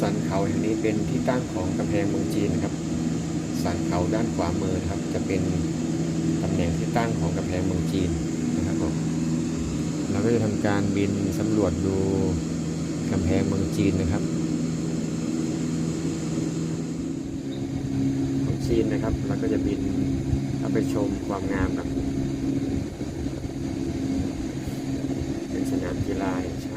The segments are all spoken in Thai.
สันเขาแห่งนี้เป็นที่ตั้งของกำแพงเมืองจีนนะครับ สันเขาด้านขวามือครับ จะเป็นตำแหน่งที่ตั้งของกำแพงเมืองจีนนะครับผมเราก็จะทำการบินสำรวจดูกำแพงเมืองจีนนะครับของจีนนะครับเราก็จะบินเข้าไปชมความงามครับเป็นสนามกีฬาแห่งช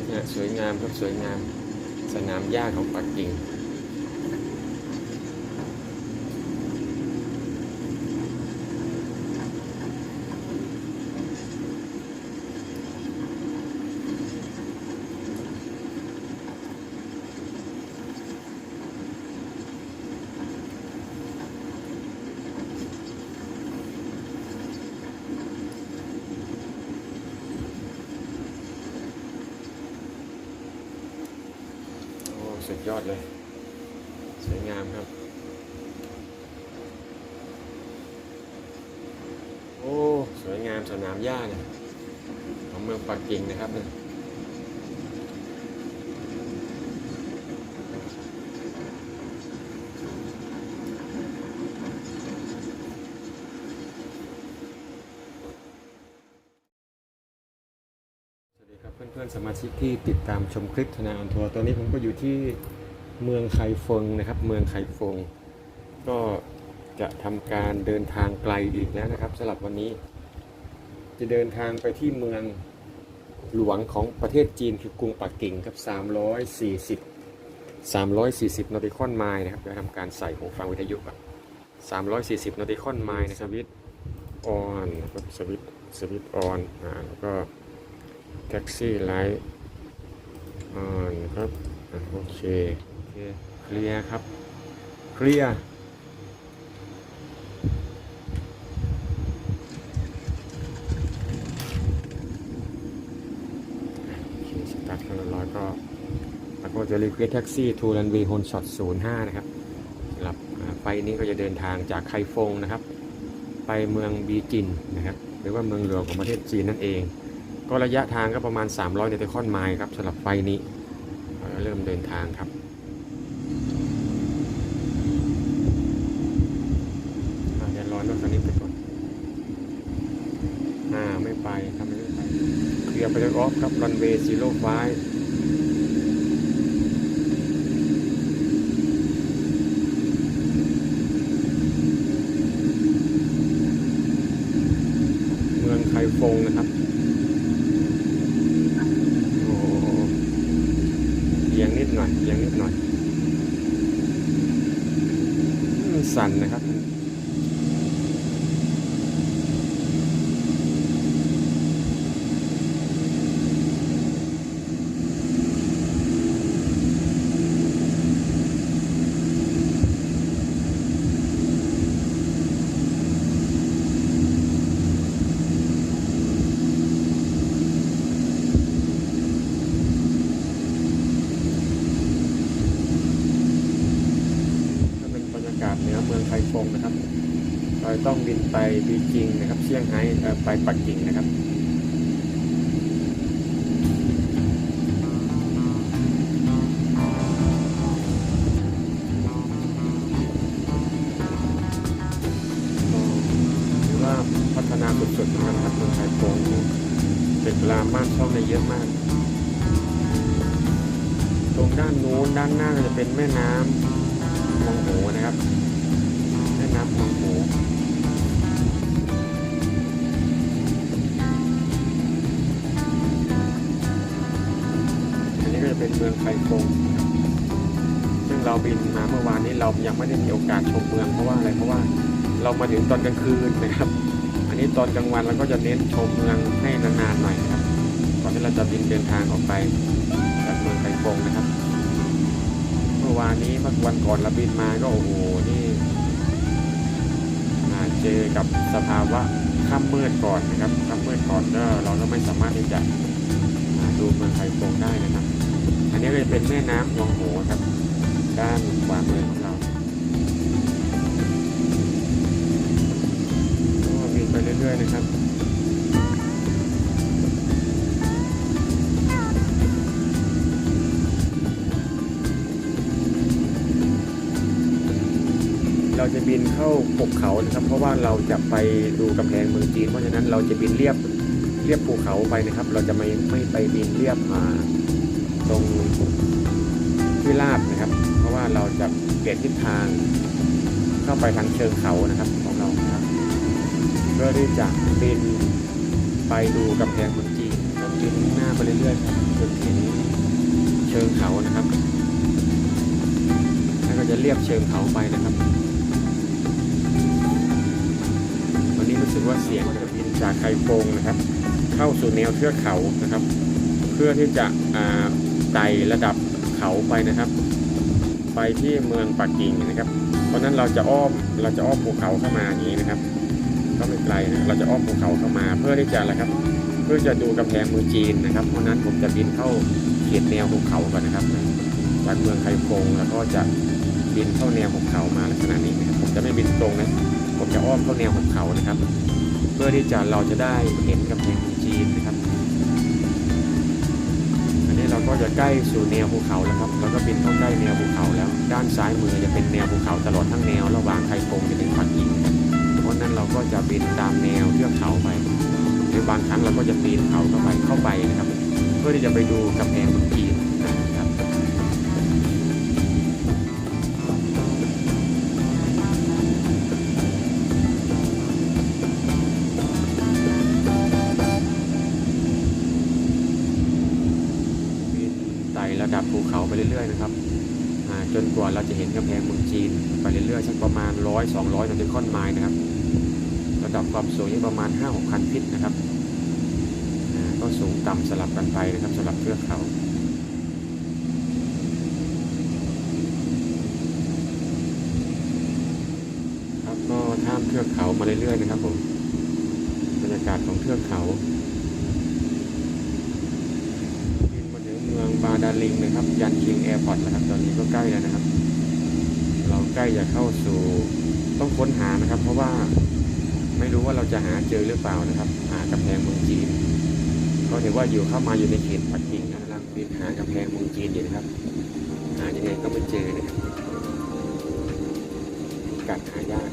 วยนะสวยงามครับสวยงาม สนามหญ้าของปักกิ่ง โอ้ สุดยอดเลย สวยงามครับ โอ้ สวยงามสนามหญ้าเนี่ยของเมืองปักกิ่งนะครับเนี่ยสวัสดีครับ เพื่อนๆสมาชิกที่ติดตามชมคลิปธนาออนทัวร์ตอนนี้ผมก็อยู่ที่เมืองไคฟงนะครับ เมืองไคฟง ก็จะทำการเดินทางไกลอีกแล้วนะครับสำหรับวันนี้ จะเดินทางไปที่เมืองหลวงของประเทศจีนคือกรุงปักกิ่งครับ 340 340นอติคอนไมล์นะครับจะทำการใส่หูฟังวิทยุครับ340นอติคอนไมล์นะครับสวิตออนครับสวิตสวิตออนอ่าแล้วก็ แท็กซี่ไลท์ออนครับโอเคโอเคเคลียร์ครับ เคลียร์โอเคสตาร์ทเครื่องเรียบร้อยก็แล้วก็จะรีเควสแท็กซี่ทูรันวย์โฮนช็อต05นะครับสำหรับไฟนี้ก็จะเดินทางจากไคฟงนะครับ ไปเมืองบีจินนะครับ หรือว่าเมืองหลวงของประเทศจีนนั่นเอง ก็ระยะทางก็ประมาณ 300เนติคอนไมล์ครับสำหรับไฟนี้เริ่มเดินทางครับอ่าเดี๋ยวรอรถคันนี้ไปก่อน อ่า ไม่ไปครับไม่ได้ไป เคลียร์ไปแล้วออฟครับรันเวย์ซีโร่ไฟเมืองไคฟงนะครับ โอ้เอียงนิดหน่อยเอียงนิดหน่อยอืมสั่น นะครับ ฟงนะครับ เราต้องบินไป บีจิงนะครับเซี่ยงไฮ้ไปปักกิ่งนะครับถือว่าพัฒนาสุดๆเหมือนกันนะครับเมืองไทยโกงเป็นเวลาบ้านช่องในเยอะมาก ตรงด้านนู้นด้านหน้าจะเป็นแม่น้ำ เมืองไคฟงะซึ่งเราบินมาเมื่อวานนี้เรายังไม่ได้มีโอกาสชมเมืองเพราะว่าอะไรเพราะว่าเรามาถึงตอนกลางคืนนะครับ อันนี้ตอนกลางวันเราก็จะเน้นชมเมืองให้นานๆหน่อยครับก่อนที่เราจะบินเดินทางออกไปจากเมืองไคฟงนะครับ เมื่อวานนี้เมื่อวันก่อนเราบินมาก็โอ้โหนี่อ่าเจอกับสภาวะค่ำมืดก่อนนะครับค่ำมืดก่อนก็เราก็ไม่สามารถที่จะดูเมืองไคฟงได้นะครับ นนี้ก็จะเป็นแม่น้ำยองโหครับ ด้านขวามือของเราก็บินไปเรื่อยๆนะครับเราจะบินเข้าภูเขานะครับ เพราะว่าเราจะไปดูกำแพงเมืองจีน เพราะฉะนั้นเราจะบินเรียบเรียบภูเขาไปนะครับ เราจะไม่ไม่ไปบินเรียบมา ที่ราบนะครับ เพราะว่าเราจะเปลี่ยนทิศทางเข้าไปทางเชิงเขานะครับของเราครับเพื่อที่จะบินไปดูกำแพงเมืองจีนแล้วบินหน้าไปเรื่อยๆครับจนถึงเชิงเขานะครับ แล้วก็จะเรียบเชิงเขาไปนะครับ วันนี้รู้สึกว่าเสียงจะบินจากไคโฟงนะครับ เข้าสู่แนวเทือกเขานะครับ เพื่อที่จะอ่าไต่ระดับ เขาไปนะครับ ไปที่เมืองปักกิ่งนะครับ เพราะนั้นเราจะอ้อมเราจะอ้อมภูเขาเข้ามาอย่างนี้นะครับ ก็ไม่ไกลนะเราจะอ้อมภูเขาเข้ามา เพื่อที่จะอะไรครับ เพื่อจะดูกำแพงเมืองจีนนะครับ เพราะนั้นผมจะบินเข้าเขตแนวภูเขาก่อนนะครับจากเมืองไคโฟงแล้วก็จะบินเข้าแนวภูเขามาลักษณะนี้นะครับผมจะไม่บินตรงนะผมจะอ้อมเข้าแนวภูเขานะครับ เพื่อที่จะเราจะได้เห็นกำแพงเมืองจีนนะครับ ก็จะใกล้สู่แนวภูเขาแล้วครับแล้วก็บินเข้าใกล้แนวภูเขาแล้ว ด้านซ้ายมือจะเป็นแนวภูเขาตลอดทั้งแนว ระหว่างไคโฟงจนถึงปักกิ่งนเพราะนั้นเราก็จะบินตามแนวเทือกเขาไปหรือบางครั้งเราก็จะปีนเขาเข้าไปเข้าไปนะครับ เพื่อที่จะไปดูกำแพงเมืองจี เรื่อยๆนะครับจนกว่าเราจะเห็นกำแพงเมืองจีน ไปเรื่อยๆสักประมาณร้อยสองร้อยนถึงค่อนไม้นะครับ ระดับความสูงอยู่ประมาณห้าหกพันฟิตนะครับก็สูงต่ำสลับกันไปนะครับสำหรับเทือกเขาครับก็ข้ามเทือกเขามาเรื่อยๆนะครับผมบรรยากาศของเทือกเขา บินมาถึงเมาดาลิงนะครับ ยันคิงแอร์พอร์ตแล้วครับ ตอนนี้ก็ใกล้แล้วนะครับ เราใกล้จะเข้าสู่ต้องค้นหานะครับ เพราะว่าไม่รู้ว่าเราจะหาเจอหรือเปล่านะครับ หากำแพงเมืองจีน ก็ถือว่าอยู่เข้ามาอยู่ในเขตปักกิ่งนะกำลังบินหากำแพงเมืองจีนอยู่นะครับ หายังไงก็ไม่เจอนะครับกัดหายาก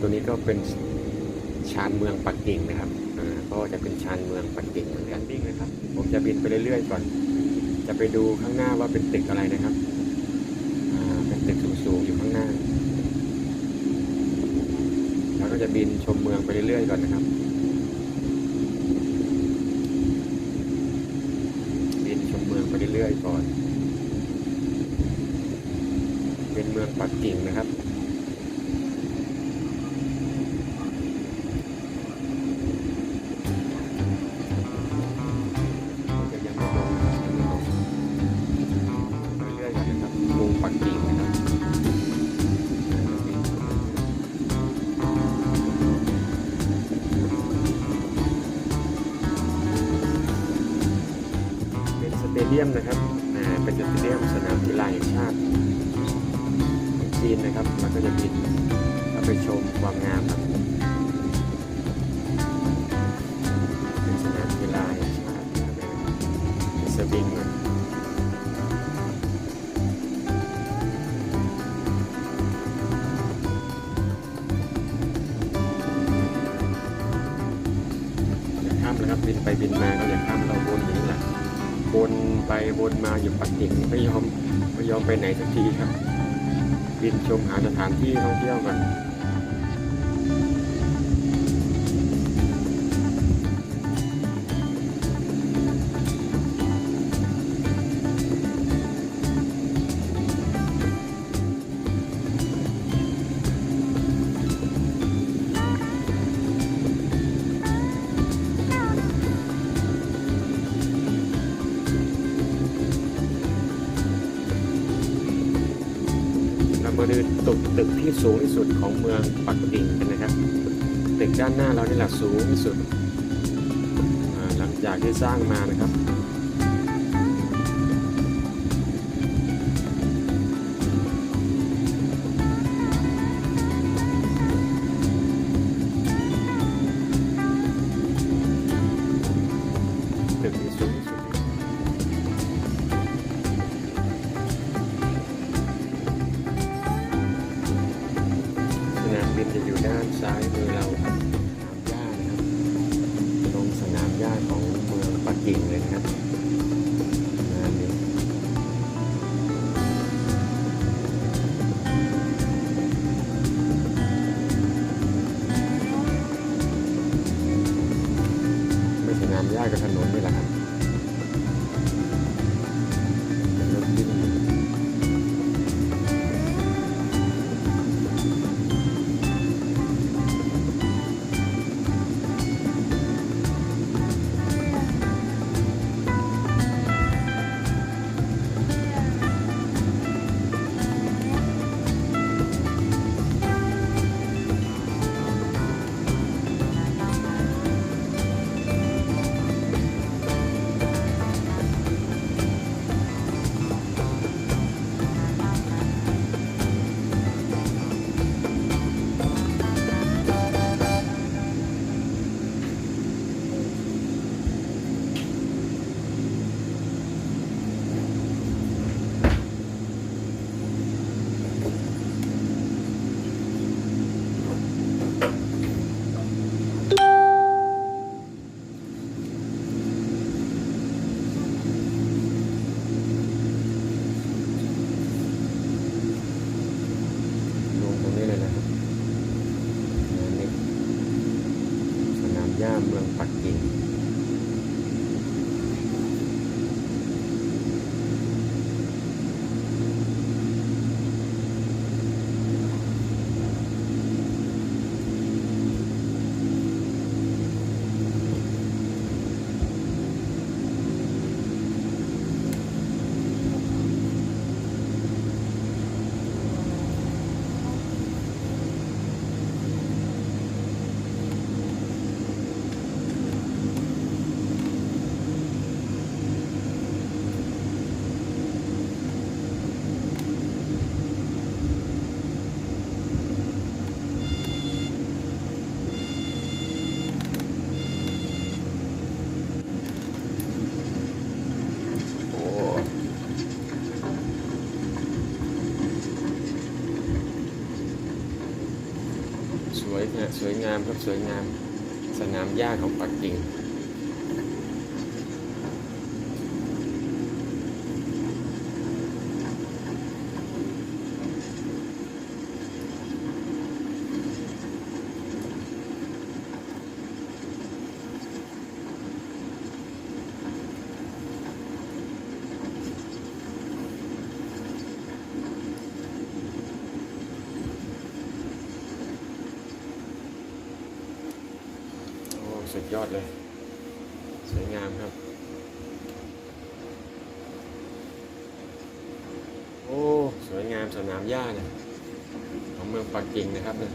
ต่ว่าตัวนี้ก็เป็นชานเมืองปักกิ่งนะครับอ่าก็จะเป็นชานเมืองปักกิ่งเหมือนกันบินนะครับ ผมจะบินไปเรื่อยๆก่อน จะไปดูข้างหน้าว่าเป็นตึกอะไรนะครับอ่าเป็นตึกสูงๆอยู่ข้างหน้า แล้วก็จะบินชมเมืองไปเรื่อยๆก่อนนะครับ บินชมเมืองไปเรื่อยๆก่อน เป็นเมืองปักกิ่งนะครับ เดียมนะครับเป็นสเตเดียมสนามกีฬาแห่งชาติของจีนนะครับแล้วก็จะบินแล้วไปชมความงามครับเป็นสนามกีฬาแห่งชาตินะครับสวิงน่อย่าข้ามนะครับบินไปบินมาก็อย่าข้ามเราวนอย่างนี้แหละ วนไปวนมาอยู่ปักกิ่งไม่ยอมไม่ยอมไปไหนสักทีครับ บินชมหาสถานที่ท่องเที่ยวกัน เรามาดูตึกตึกที่สูงที่สุดของเมืองปักกิ่งกันนะครับตึกด้านหน้าเรานี่แหละสูงที่สุดหลังจากที่สร้างมานะครับ อ belum packing สวยงามครับสวยงาม สนามหญ้าของปักกิ่ง โอ้สุด ยอดเลย สวยงามครับ โอ้ สวยงามสนามหญ้าเนี่ยของเมืองปักกิ่งนะครับเนี่ย